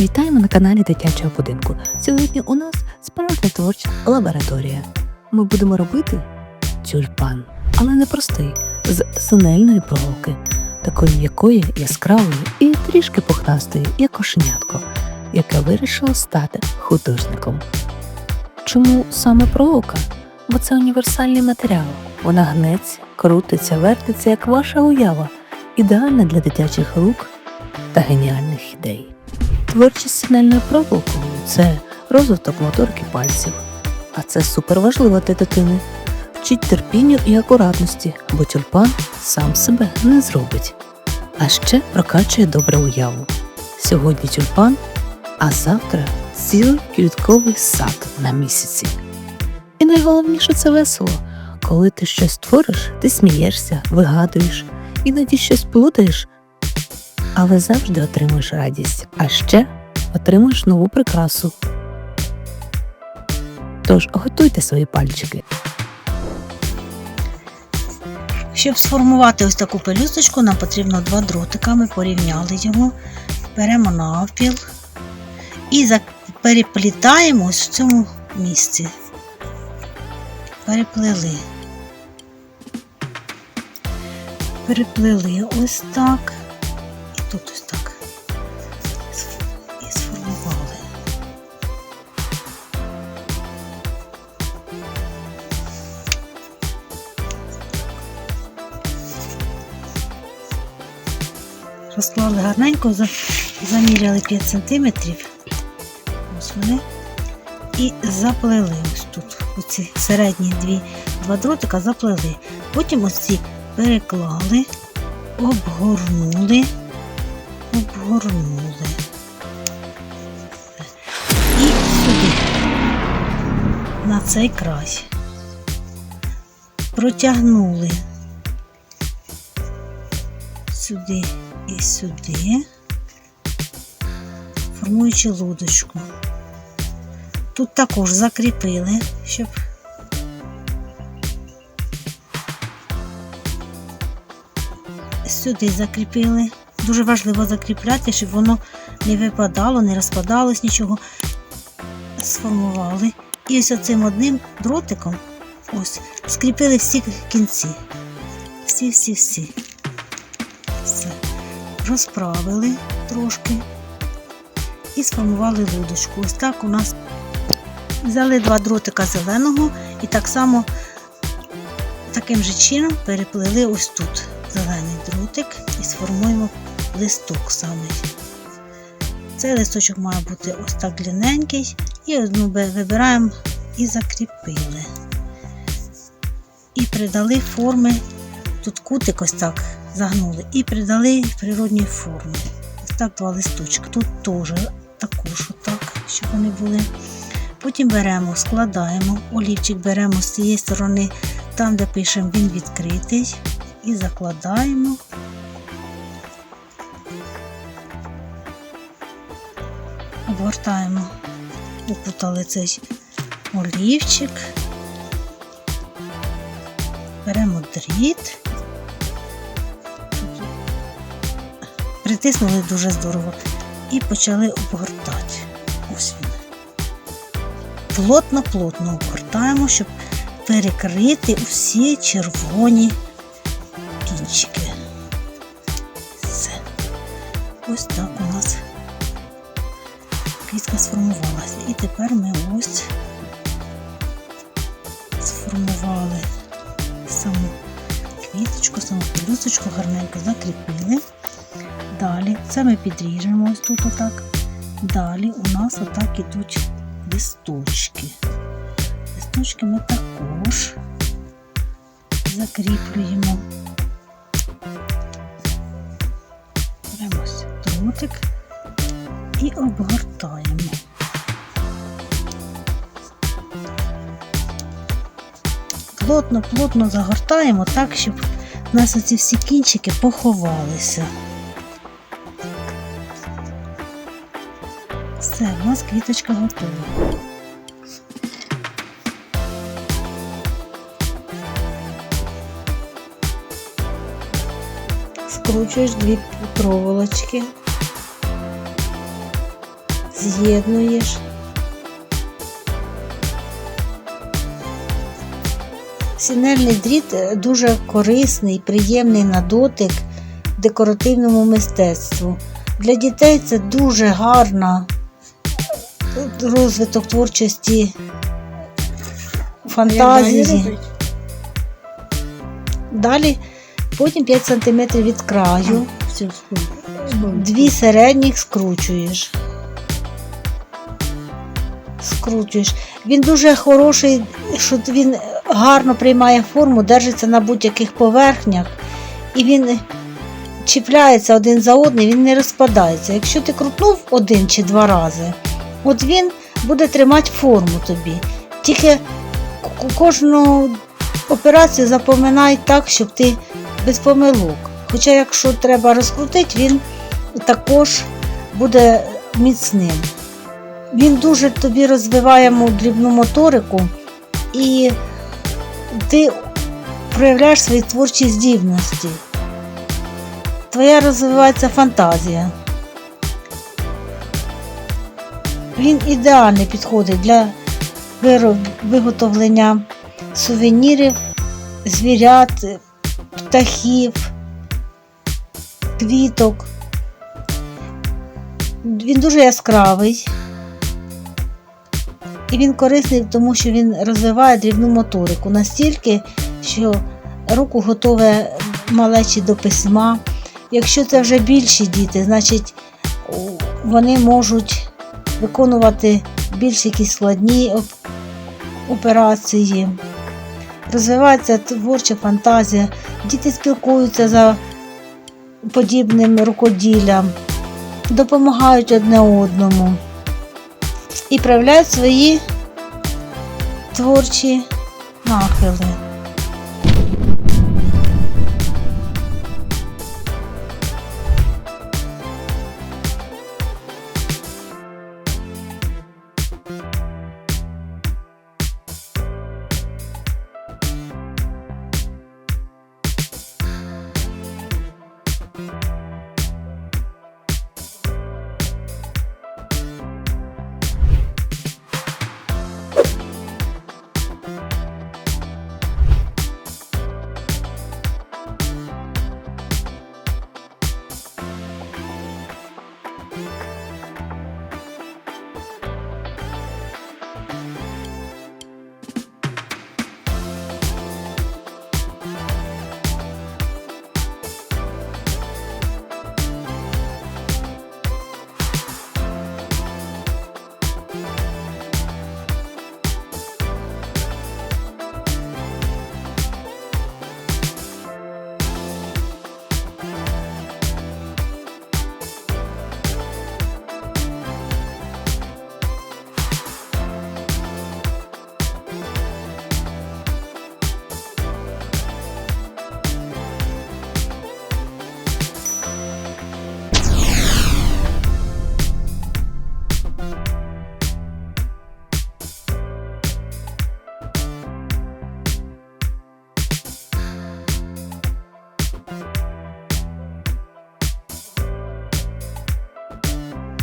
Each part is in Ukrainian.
Вітаємо на каналі дитячого будинку. Сьогодні у нас справжня творча лабораторія. Ми будемо робити тюльпан, але не простий, з синельної проволоки, такої м'якої, яскравої і трішки пухнастої, як кошенятко, яке вирішило стати художником. Чому саме проволока? Бо це універсальний матеріал. Вона гнеться, крутиться, вертиться, як ваша уява, ідеальна для дитячих рук та геніальних ідей. Творчість синельною проволокою це розвиток моторики пальців. А це суперважливо для дитини. Вчить терпінню і акуратності, бо тюльпан сам себе не зробить. А ще прокачує добру уяву. Сьогодні тюльпан, а завтра цілий квітковий сад на місяці. І найголовніше це весело. Коли ти щось твориш, ти смієшся, вигадуєш, іноді щось плутаєш, але завжди отримуєш радість, а ще отримуєш нову прикрасу. Тож готуйте свої пальчики. Щоб сформувати ось таку пелюсточку, нам потрібно два дротика. Ми порівняли його, беремо навпіл і переплітаємо ось в цьому місці. Переплели. Переплели ось так. Тут ось так. І сформували. розклали гарненько, заміряли 5 см. Ось вони. І заплели ось тут. Оці середні дві, два дротика заплели. Потім ось ці переклали, обгорнули, обгорнули. І сюди, на цей край. Протягнули сюди і сюди, формуючи лодочку. Тут також закріпили, щоб сюди закріпили. Дуже важливо закріпляти, щоб воно не випадало, не розпадалось нічого. Сформували. І ось цим одним дротиком ось скріпили всі кінці. Всі-всі-всі. Все. Розправили трошки і сформували лудочку. Ось так у нас взяли два дротика зеленого і так само таким же чином переплели ось тут зелений дротик і сформуємо листок самий. Цей листочок має бути ось так длинненький. І одну вибираємо і закріпили. І придали форми Тут кутик ось так загнули і придали природньої форми. Ось так два листочки. Тут теж також отак, щоб вони були. Потім беремо, складаємо, олівчик беремо з цієї сторони, там, де пишемо він відкритий, і закладаємо. Обгортаємо, укутали цей олівчик. Беремо дріт. Притиснули дуже здорово і почали обгортати. Ось він. Плотно-плотно обгортаємо, щоб перекрити усі червоні кінчики. Все. Ось так у нас квітка сформувалася. І тепер ми ось сформували саму квіточку, саму пелюсточку гарненько закріпили. Далі це ми підріжемо ось тут отак. Далі у нас отак ідуть листочки. Листочки ми також закріплюємо. Беремо ось дротик і обгортаємо. Плотно-плотно загортаємо так, щоб у нас оці всі кінчики поховалися. Все, у нас квіточка готова. Скручуєш дві проволочки з'єднуєш. Сінельний дріт е, дуже корисний, приємний на дотик декоративному мистецтву. Для дітей це дуже гарна е, розвиток творчості фантазії. Далі потім 5 см від краю, дві середніх скручуєш. Скручуєш. Він дуже хороший, що він гарно приймає форму, держиться на будь-яких поверхнях, і він чіпляється один за одним, він не розпадається. Якщо ти крутнув один чи два рази, от він буде тримати форму тобі. Тільки кожну операцію запоминай так, щоб ти без помилок. Хоча, якщо треба розкрутити, він також буде міцним. Він дуже тобі розвиває дрібну моторику і ти проявляєш свої творчі здібності. Твоя розвивається фантазія. Він ідеально підходить для виготовлення сувенірів, звірят, птахів, квіток. Він дуже яскравий. І він корисний, тому що він розвиває дрібну моторику настільки, що руку готове малечі до письма. Якщо це вже більші діти, значить вони можуть виконувати більш якісь складні операції. Розвивається творча фантазія, діти спілкуються за подібним рукоділлям, допомагають одне одному і проявляють свої творчі нахили.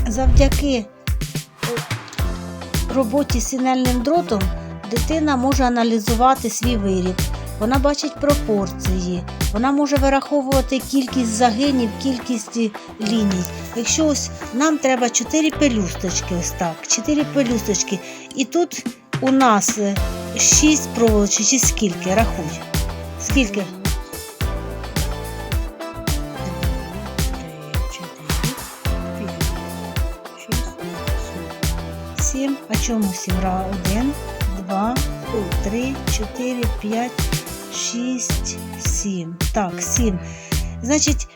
Завдяки роботі з синельним дротом дитина може аналізувати свій виріб. Вона бачить пропорції, вона може вираховувати кількість загинів, кількість ліній. Якщо ось нам треба 4 пелюсточки, ось так, 4 пелюсточки. І тут у нас 6 проволочок, чи скільки, рахуй. Скільки? Сім. А чому сім? Ра, Один, два, три, чотири, п'ять, шість, сім. Так, сім. Значить,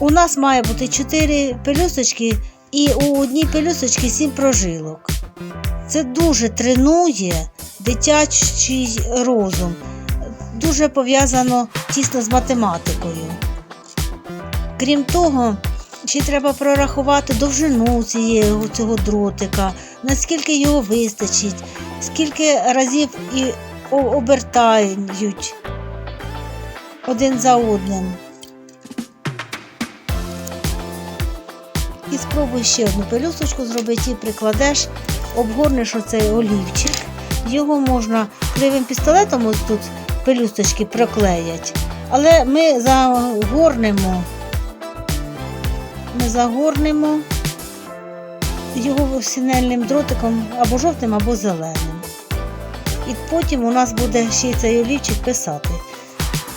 у нас має бути чотири пелюсточки і у одній пелюсточці сім прожилок. Це дуже тренує дитячий розум. Дуже пов'язано тісно з математикою. Крім того, ще треба прорахувати довжину цієї, цього дротика, наскільки його вистачить, скільки разів і обертають один за одним. І спробуй ще одну пелюсточку зробити і прикладеш, обгорнеш оцей олівчик. Його можна кривим пістолетом ось тут пелюсточки проклеять. Але ми загорнемо, ми загорнемо його синельним дротиком або жовтим, або зеленим. І потім у нас буде ще й цей олівчик писати.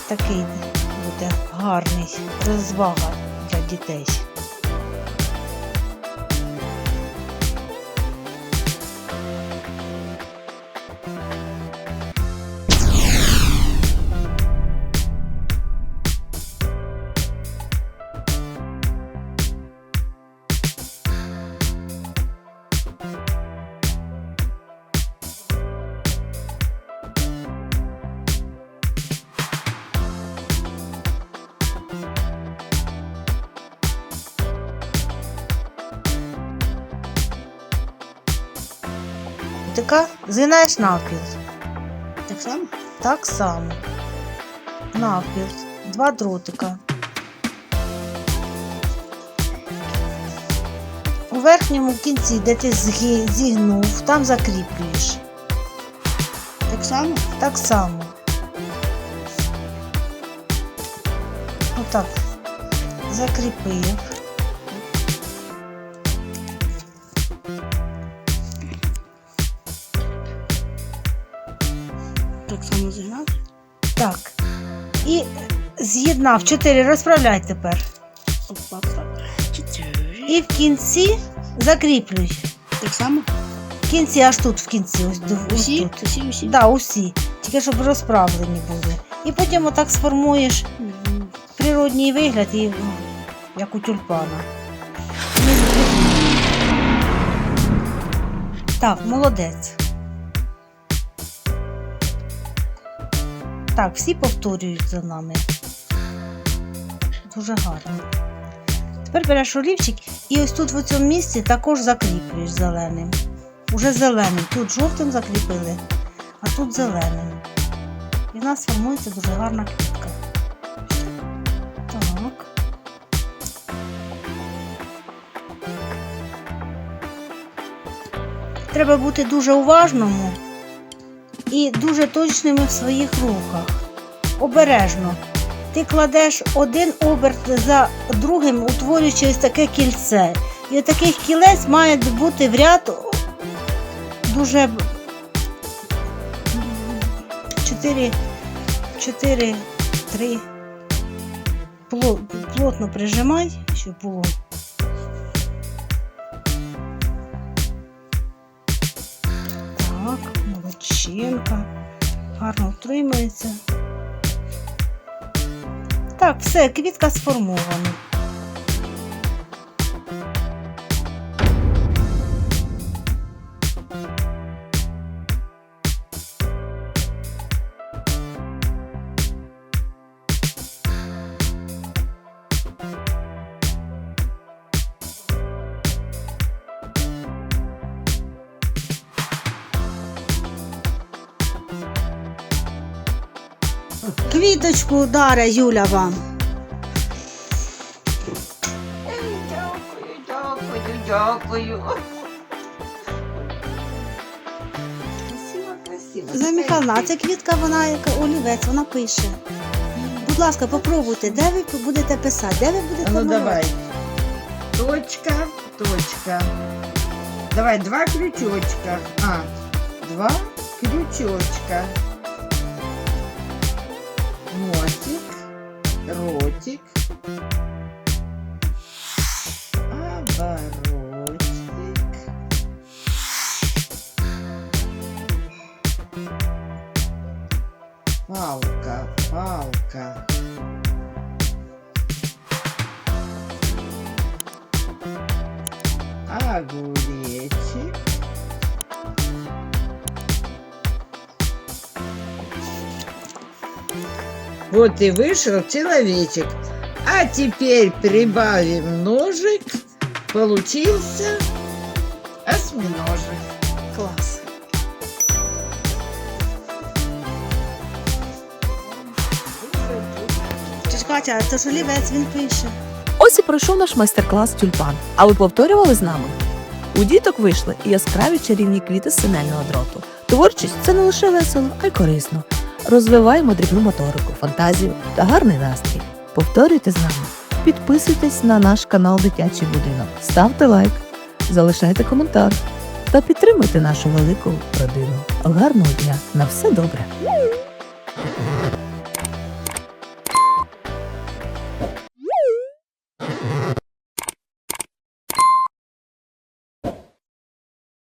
Такий буде гарний розвага для дітей. Така згинаєш навпіл. Так само? Так само. Навпіл. Два дротика. У верхньому кінці, де ти зігнув, там закріплюєш. Так само? Так само. Отак. Закріпив. Так. І з'єднав. Чотири. Розправляй тепер. І в кінці закріплюй. Так само? В кінці, аж тут в кінці. Ось, Усі? тут. Усі, усі? Да, усі. Тільки щоб розправлені були. І потім отак сформуєш Мгм. природній вигляд, і, ну, як у тюльпана. Так, молодець. Так, всі повторюють за нами. Дуже гарно. Тепер береш олівчик і ось тут в цьому місці також закріплюєш зеленим. Уже зеленим. Тут жовтим закріпили, а тут зеленим. І в нас формується дуже гарна квітка. Треба бути дуже уважному і дуже точними в своїх рухах. Обережно. Ти кладеш один оберт за другим, утворюючи ось таке кільце. І от таких кілець має бути в ряд дуже 4, 4, 3. Плотно прижимай, щоб було. Молодчинка. Гарно втримається. Так, все, квітка сформована. Квіточку даре Юля вам. Дякую, дякую, дякую. Красиво, красиво. За Михайловна, а ця квітка, вона як олівець, вона пише. Будь ласка, попробуйте, де ви будете писати, де ви будете ну малювати? давай. Точка, точка. Давай, два крючочка. А, два крючочка. magic. Вот и вышел человечек. А теперь прибавим ножик. Получился осьминожек. Клас. Катя, це ж олівець він пише. Ось і пройшов наш майстер-клас тюльпан. А ви повторювали з нами? У діток вийшли і яскраві чарівні квіти з синельного дроту. Творчість це не лише весело, а й корисно. Розвиваємо дрібну моторику, фантазію та гарний настрій. Повторюйте з нами. Підписуйтесь на наш канал Дитячий будинок, ставте лайк, залишайте коментар та підтримуйте нашу велику родину. Гарного дня! На все добре!